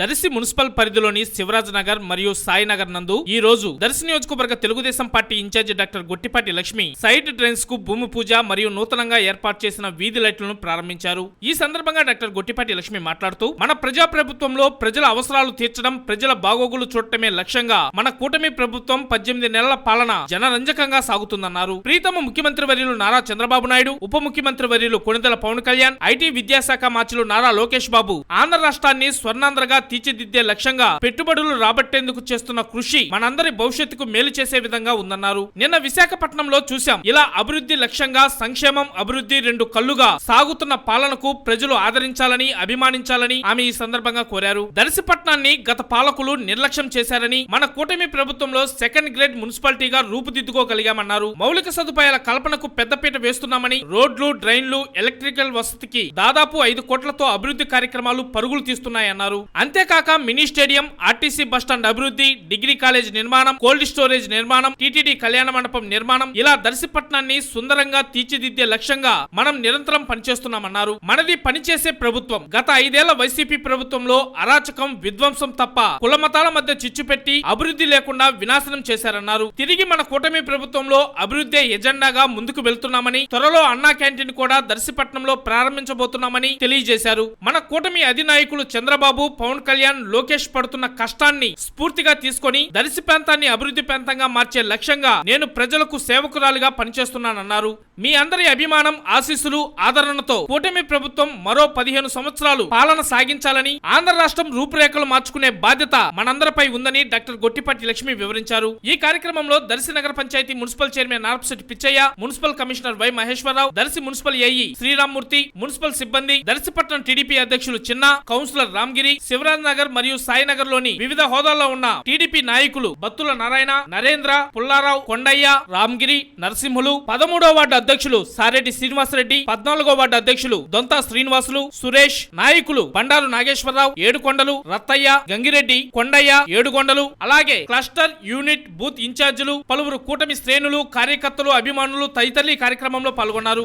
Darsi municipal పరిధిలోని శివరాజ్ నగర్ మరియు సాయినగర్ నందు ఈ రోజు దర్శి నియోజకవర్గ Telugu Desam party incharge doctor Gottipati Lakshmi side డ్రైన్స్కు భూమి పూజ మరియు నూతనంగా ఏర్పాటు చేసిన వీధి లైట్లను ప్రారంభించారు. ఈ సందర్భంగా డాక్టర్ గొట్టిపాటి లక్ష్మి మాట్లాడుతూ మన ప్రజా ప్రభుత్వంలో ప్రజల అవసరాలు తీర్చడం ప్రజల బాగోగులు చూడటమే లక్ష్యంగా మన కూటమి ప్రభుత్వం పద్దెనిమిది నెలల పాలన జనరంజకంగా సాగుతుందన్నారు. ప్రీతమ ముఖ్యమంత్రి వర్యులు నారా చంద్రబాబు నాయుడు ఉప ముఖ్యమంత్రి వర్యులు కొణిదెల పవన్ కళ్యాణ్ ఐటీ విద్యాశాఖ మాచులు నారా లోకేష్ బాబు ఆంధ్ర రాష్ట్రాన్ని స్వర్ణాంధ్రగా తీర్చిదిద్దే లక్ష్యంగా పెట్టుబడులు రాబట్టేందుకు చేస్తున్న కృషి మనందరి భవిష్యత్తుకు మేలు చేసే విధంగా ఉందన్నారు. నిన్న విశాఖపట్నంలో చూశాం. ఇలా అభివృద్ధి లక్ష్యంగా సంక్షేమం అభివృద్ధి రెండు కళ్ళుగా సాగుతున్న పాలనకు ప్రజలు ఆదరించాలని అభిమానించాలని ఆమె ఈ సందర్భంగా కోరారు. దర్శిపట్నాన్ని గత పాలకులు నిర్లక్ష్యం చేశారని మన కూటమి ప్రభుత్వంలో సెకండ్ గ్రేడ్ మున్సిపాలిటీగా రూపుదిద్దుకోగలిగామన్నారు. మౌలిక సదుపాయాల కల్పనకు పెద్దపీట వేస్తున్నామని రోడ్లు డ్రైన్లు ఎలక్ట్రికల్ వసతికి దాదాపు ఐదు కోట్లతో అభివృద్ధి కార్యక్రమాలు పరుగులు తీస్తున్నాయన్నారు. అంతేకాక mini stadium RTC bus stand అభివృద్ధి డిగ్రీ కాలేజ్ నిర్మాణం కోల్డ్ స్టోరేజ్ నిర్మాణం టీటీడీ కళ్యాణ మండపం నిర్మాణం ఇలా దర్శిపట్నాన్ని సుందరంగా తీర్చిదిద్దే లక్ష్యంగా మనం నిరంతరం పనిచేస్తున్నామన్నారు. మనది పనిచేసే ప్రభుత్వం. గత ఐదేళ్ళ వైసీపీ ప్రభుత్వంలో అరాచకం విధ్వంసం తప్ప కులమతాల మధ్య చిచ్చు పెట్టి అభివృద్ధి లేకుండా వినాశనం చేశారన్నారు. తిరిగి మన కూటమి ప్రభుత్వంలో అభివృద్ధి ఎజెండాగా ముందుకు వెళ్తున్నామని త్వరలో అన్నా క్యాంటీన్ కూడా దర్శిపట్నంలో ప్రారంభించబోతున్నామని తెలియజేశారు. మన కూటమి అధినాయకులు చంద్రబాబు పవన్ కళ్యాణ్ లోకేష్ పడుతున్న కష్టాన్ని స్ఫూర్తిగా తీసుకొని దర్శి ప్రాంతాన్ని అభివృద్ధి ప్రాంతంగా మార్చే లక్ష్యంగా నేను ప్రజలకు సేవకురాలిగా పనిచేస్తున్నానన్నారు. మీ అందరి అభిమానం ఆశీస్సులు ఆదరణతో కూటమి ప్రభుత్వం మరో పదిహేను సంవత్సరాలు పాలన సాగించాలని ఆంధ్ర రాష్ట్రం రూపురేఖలు మార్చుకునే బాధ్యత మనందరిపై ఉందని డాక్టర్ గొట్టిపాటి లక్ష్మి వివరించారు. ఈ కార్యక్రమంలో దర్శి నగర panchayat municipal chairman Narapasetti Pichaiah municipal commissioner Y Maheswara Rao Darshi municipal AE Srirammurthy municipal సిబ్బంది దర్శిపట్నం టీడీపీ అధ్యక్షులు చిన్న కౌన్సిలర్ రామ్గిరి శివరాజ్ నగర్ మరియు సాయినగర్లోని వివిధ హోదాల్లో ఉన్న టీడీపీ నాయకులు బత్తుల నారాయణ నరేంద్ర పుల్లారావు కొండయ్య రామ్గిరి నరసింహులు పదమూడో వార్డు అధ్యక్షులు సారెడ్డి శ్రీనివాసరెడ్డి పద్నాలుగో వార్డు అధ్యక్షులు దొంతా శ్రీనివాసులు సురేష్ నాయకులు బండారు నాగేశ్వరరావు ఏడుకొండలు రత్తయ్య గంగిరెడ్డి కొండయ్య ఏడుకొండలు అలాగే క్లస్టర్ యూనిట్ బూత్ ఇన్ఛార్జీలు పలువురు కూటమి శ్రేణులు కార్యకర్తలు అభిమానులు తదితరులు ఈ కార్యక్రమంలో పాల్గొన్నారు.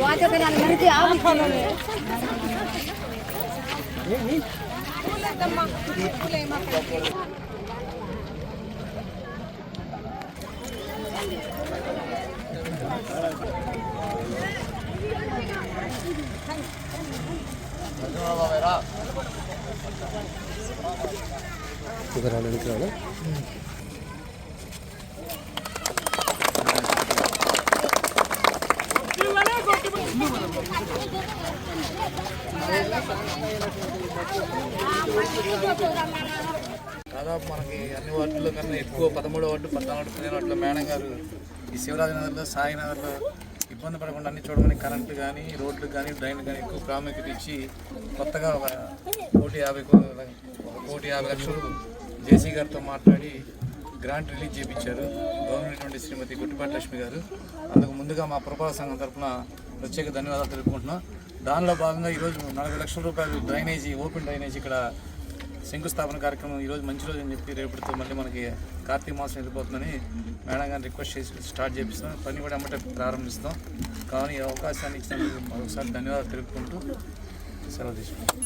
వాటర్ పెనాలి మనకి ఆవు ఫోన్లే ఇదరాలని కావాలి దాదాపు మనకి అన్ని వార్డుల్లో కన్నా ఎక్కువ పదమూడో వార్డు పద్నాలుగు పదిహేను వార్డులో మేడం గారు ఈ శివరాజనగర్లో సాయినగర్లో ఇబ్బంది పడకుండా అన్ని చూడమని కరెంటు కానీ రోడ్లు కానీ డ్రైన్లు కానీ ఎక్కువ ప్రాముఖ్యత ఇచ్చి కొత్తగా ఒక కోటి యాభై ఒక కోటి యాభై లక్షలు జేసీ గారితో మాట్లాడి గ్రాంట్ రిలీజ్ చేయించారు గవర్నమెంట్ నుండి శ్రీమతి గుట్టిపాటి లక్ష్మి గారు. అందుకు ముందుగా మా పురపాలక సంఘం తరఫున ప్రత్యేక ధన్యవాదాలు తెలుపుకుంటున్నాం. దానిలో భాగంగా ఈరోజు నలభై లక్షల రూపాయలు డ్రైనేజీ ఓపెన్ డ్రైనేజీ ఇక్కడ శంకుస్థాపన కార్యక్రమం ఈరోజు మంచి రోజు అని చెప్పి రేపటితో మళ్ళీ మనకి కార్తీక మాసం వెళ్ళిపోతుందని మేడం గారిని రిక్వెస్ట్ చేసి స్టార్ట్ చేపిస్తాం పని కూడా అమ్మటే ప్రారంభిస్తాం కానీ ఈ అవకాశాన్ని ఇచ్చినందుకు మరొకసారి ధన్యవాదాలు తెలుపుకుంటూ సెలవు తీసుకుంటాం